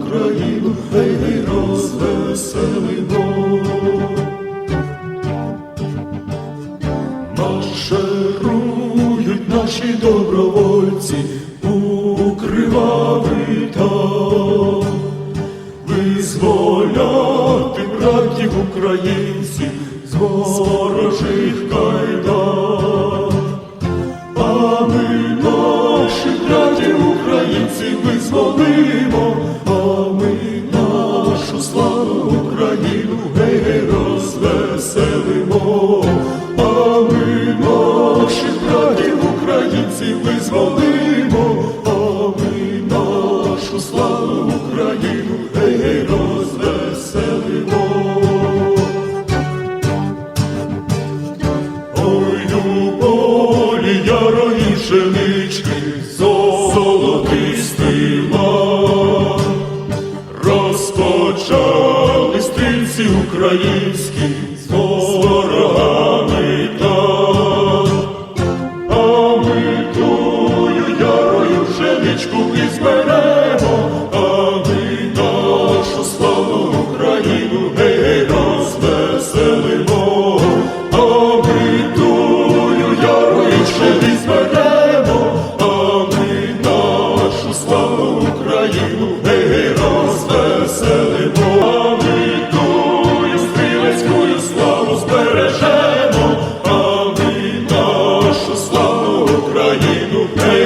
Україну гей, гей, розвеселимо. Марширують наші добровольці у кривавий там, визволяти братів українців з ворожих кайдан. А ми наших братів українців визволимо, ми нашу славу Україну гей, розвеселимо, а ми наших братів українців визволимо, а ми нашу славу Україну гей, гей, розвеселимо. Ой, у полі ярої пшенички, українські Hey.